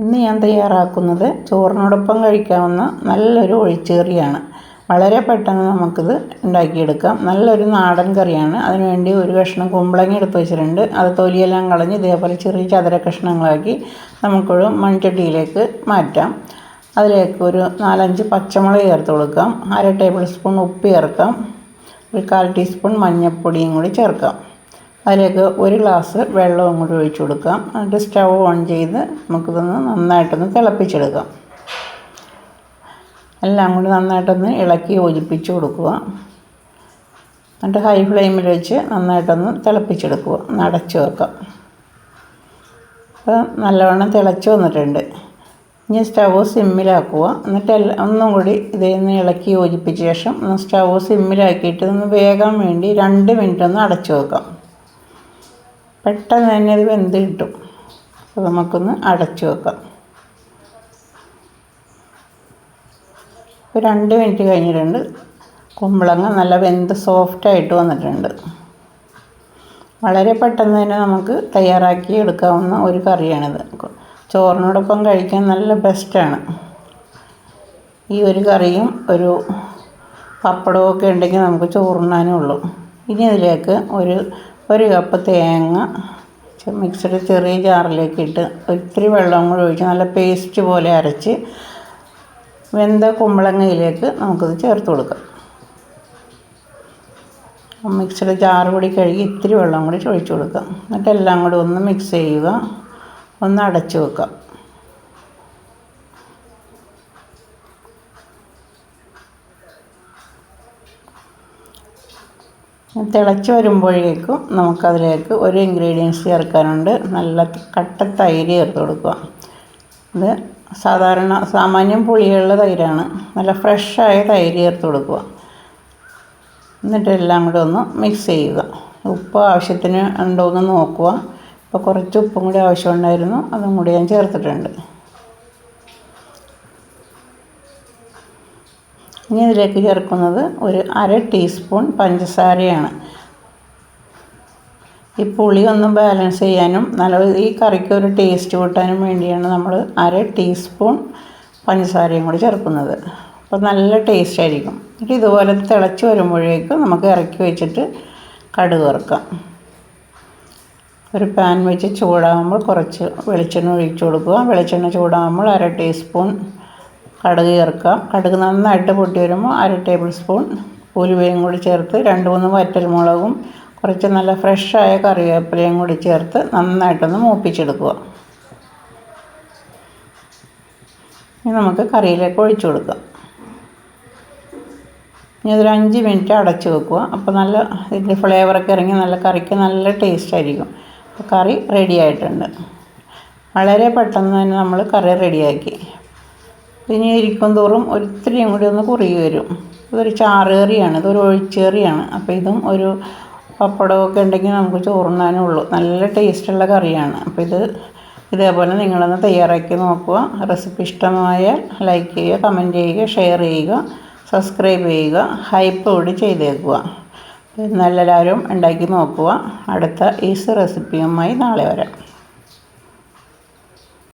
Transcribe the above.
ഇന്ന് ഞാൻ തയ്യാറാക്കുന്നത് ചോറിനോടൊപ്പം കഴിക്കാവുന്ന നല്ലൊരു ഒഴിച്ചേറിയാണ്. വളരെ പെട്ടെന്ന് നമുക്കിത് ഉണ്ടാക്കിയെടുക്കാം. നല്ലൊരു നാടൻ കറിയാണ്. അതിനുവേണ്ടി ഒരു കഷ്ണം കുമ്പളങ്ങ എടുത്ത് വെച്ചിട്ടുണ്ട്. അത് തൊലിയെല്ലാം കളഞ്ഞ് ഇതേപോലെ ചെറിയ ചതുര കഷ്ണങ്ങളാക്കി നമുക്കൊരു മൺചട്ടിയിലേക്ക് മാറ്റാം. അതിലേക്ക് ഒരു നാലഞ്ച് പച്ചമുളക് ചേർത്ത് കൊടുക്കാം. അര ടേബിൾ സ്പൂൺ ഉപ്പ് ചേർക്കാം. ഒരു കാൽ ടീസ്പൂൺ മഞ്ഞൾപ്പൊടിയും കൂടി ചേർക്കാം. അതിലേക്ക് ഒരു ഗ്ലാസ് വെള്ളവും കൂടി ഒഴിച്ചു കൊടുക്കാം. എന്നിട്ട് സ്റ്റൗ ഓൺ ചെയ്ത് നമുക്കിതൊന്ന് നന്നായിട്ടൊന്ന് തിളപ്പിച്ചെടുക്കാം. എല്ലാം കൂടി നന്നായിട്ടൊന്ന് ഇളക്കി യോജിപ്പിച്ച് കൊടുക്കുക. എന്നിട്ട് ഹൈ ഫ്ലെയിമിൽ വെച്ച് നന്നായിട്ടൊന്ന് തിളപ്പിച്ചെടുക്കുക. നടച്ച് വെക്കാം. അപ്പോൾ നല്ലവണ്ണം തിളച്ച് വന്നിട്ടുണ്ട്. ഇനി സ്റ്റവ് സിമ്മിലാക്കുക. എന്നിട്ട് എല്ലാം ഒന്നും കൂടി ഇതിൽ നിന്ന് ഇളക്കി യോജിപ്പിച്ച ശേഷം ഒന്ന് സ്റ്റവ് സിമ്മിലാക്കിയിട്ട് ഒന്ന് വേകാൻ വേണ്ടി രണ്ട് മിനിറ്റ് ഒന്ന് അടച്ചു വെക്കാം. പെട്ടെന്ന് തന്നെ അത് വെന്ത് കിട്ടും. അപ്പോൾ നമുക്കൊന്ന് അടച്ചു വെക്കാം. ഇപ്പോൾ രണ്ട് മിനിറ്റ് കഴിഞ്ഞിട്ടുണ്ട്. കുമ്പളങ്ങ നല്ല വെന്ത് സോഫ്റ്റായിട്ട് വന്നിട്ടുണ്ട്. വളരെ പെട്ടെന്ന് തന്നെ നമുക്ക് തയ്യാറാക്കി എടുക്കാവുന്ന ഒരു കറിയാണിത്. ചോറിനോടൊപ്പം കഴിക്കാൻ നല്ല ബെസ്റ്റാണ് ഈ ഒരു കറിയും ഒരു പപ്പടവും ഒക്കെ ഉണ്ടെങ്കിൽ നമുക്ക് ചോറുണ്ണാനേ ഉള്ളൂ. ഇനി അതിലേക്ക് ഒരു ഒരു കപ്പ് തേങ്ങ മിക്സഡ് ചെറിയ ജാറിലേക്ക് ഇട്ട് ഒത്തിരി വെള്ളം കൂടി ഒഴിച്ച് നല്ല പേസ്റ്റ് പോലെ അരച്ച് വെന്ത കുമ്പളങ്ങയിലേക്ക് നമുക്കിത് ചേർത്ത് കൊടുക്കാം. മിക്സഡ് ജാറ് കൂടി കഴുകി ഇത്തിരി വെള്ളം കൂടി ഒഴിച്ചു കൊടുക്കാം. എന്നിട്ട് എല്ലാം കൂടി ഒന്ന് മിക്സ് ചെയ്യുക. ഒന്ന് അടച്ചു വെക്കാം. തിളച്ച് വരുമ്പോഴേക്കും നമുക്കതിലേക്ക് ഒരു ഇൻഗ്രീഡിയൻസ് ചേർക്കാനുണ്ട്. നല്ല കട്ട തൈര് ചേർത്ത് കൊടുക്കുക. ഇത് സാധാരണ സാമാന്യം പുളിയുള്ള തൈരാണ്. നല്ല ഫ്രഷായ തൈര് ചേർത്ത് കൊടുക്കുക. എന്നിട്ട് എല്ലാം കൂടെ ഒന്ന് മിക്സ് ചെയ്യുക. ഉപ്പ് ആവശ്യത്തിന് ഉണ്ടോ എന്ന് നോക്കുക. ഇപ്പോൾ കുറച്ച് ഉപ്പും കൂടി ആവശ്യമുണ്ടായിരുന്നു. അതും കൂടി ഞാൻ ചേർത്തിട്ടുണ്ട്. ഇനി ഇതിലേക്ക് ചേർക്കുന്നത് ഒരു അര ടീസ്പൂൺ പഞ്ചസാരയാണ്. ഈ പുളി ഒന്ന് ബാലൻസ് ചെയ്യാനും നല്ല ഈ കറിക്ക് ഒരു ടേസ്റ്റ് കൂട്ടാനും വേണ്ടിയാണ് നമ്മൾ അര ടീസ്പൂൺ പഞ്ചസാരയും കൂടി ചേർക്കുന്നത്. അപ്പോൾ നല്ല ടേസ്റ്റ് ആയിരിക്കും. എന്നിട്ട് ഇതുപോലെ തിളച്ച് വരുമ്പോഴേക്കും നമുക്ക് ഇറക്കി വെച്ചിട്ട് കടുക് വറുക്കാം. ഒരു പാൻ വെച്ച് ചൂടാകുമ്പോൾ കുറച്ച് വെളിച്ചെണ്ണ ഒഴിച്ചു കൊടുക്കുക. വെളിച്ചെണ്ണ ചൂടാകുമ്പോൾ അര ടീസ്പൂൺ കടുക് ചേർക്കാം കടുക് നന്നായിട്ട് പൊട്ടി വരുമ്പോൾ അര ടേബിൾ സ്പൂൺ ഉലുവയും കൂടി ചേർത്ത് രണ്ട് മൂന്ന് വറ്റൽമുളകും കുറച്ച് നല്ല ഫ്രഷായ കറിവേപ്പിലയും കൂടി ചേർത്ത് നന്നായിട്ടൊന്ന് മൂപ്പിച്ചെടുക്കുക. ഇനി നമുക്ക് കറിയിലേക്ക് ഒഴിച്ചു കൊടുക്കാം. ഇനി അതൊരു അഞ്ച് മിനിറ്റ് അടച്ച് വെക്കുക. അപ്പോൾ നല്ല ഇതിന്റെ ഫ്ലേവറൊക്കെ ഇറങ്ങി നല്ല കറിക്ക് നല്ല ടേസ്റ്റ് ആയിരിക്കും. കറി റെഡി ആയിട്ടുണ്ട്. വളരെ പെട്ടെന്ന് തന്നെ നമ്മൾ കറി റെഡിയാക്കി ഇനി ഇരിക്കും തോറും ഒരിത്തിരിയും കൂടി ഒന്ന് കുറുകി വരും. ഇതൊരു ചാറേറിയാണ് ഇതൊരു ഒഴിച്ചേറിയാണ്. അപ്പോൾ ഇതും ഒരു പപ്പടമൊക്കെ ഉണ്ടെങ്കിൽ നമുക്ക് ചോറുണ്ണാനേ ഉള്ളൂ. നല്ല ടേസ്റ്റുള്ള കറിയാണ്. അപ്പോൾ ഇത് ഇതേപോലെ നിങ്ങളൊന്ന് തയ്യാറാക്കി നോക്കുക. റെസിപ്പി ഇഷ്ടമായാൽ ലൈക്ക് ചെയ്യുക കമന്റ് ചെയ്യുക ഷെയർ ചെയ്യുക സബ്സ്ക്രൈബ് ചെയ്യുക ഹൈപ്പ് കൂടി ചെയ്തേക്കുക. നല്ലെല്ലാവരും ഉണ്ടാക്കി നോക്കുക. അടുത്ത ഈസ് റെസിപ്പിയുമായി നാളെ വരാം.